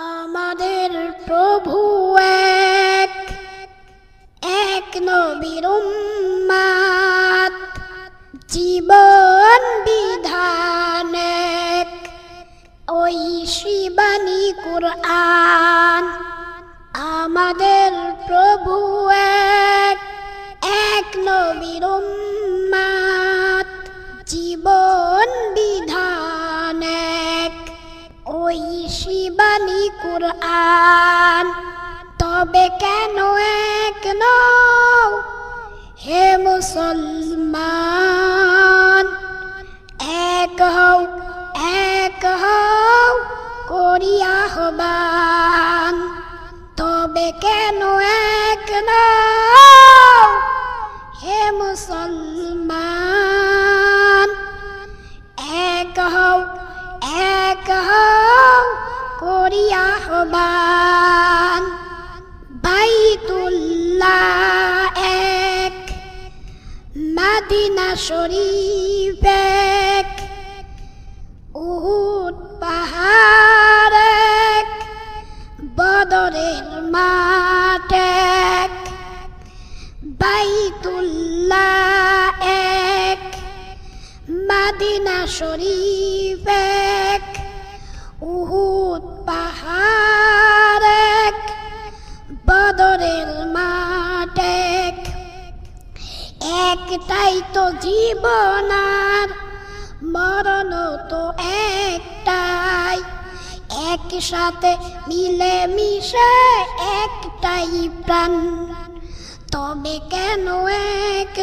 আমাদের প্রভু এক এক নবীর উম্মাত জীবন বিধান এক। ওই শিবানী কুরআন আমাদের প্রভু এক এক নবীর উম্মাত কুরআন। তবে কেন এক নও হে মুসলমান? এক হও এক হও করিয়া হবান তবে কেন এক নও হে মুসলমান? এক হও করিয়া হবান বাইতুল্লাহ এক, মাদিনা শরীফ এক, উহুদ পাহাড় এক, বদরের মাঠ এক। বাইতুল্লাহ এক, মাদিনা শরীফ এক, উহুদ একটাই তো জীবন মরণ তো একটাই। একসাথে মিলে মিশে একটাই প্রাণ। তবে কেন এক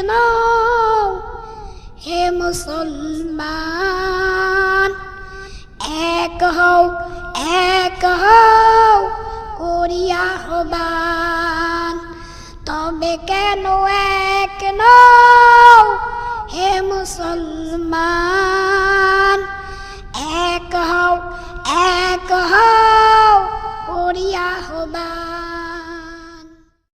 হে মুসলমান? এক হও এক হও করিয়া হবান তবে কেন এক নও হে মুসলমান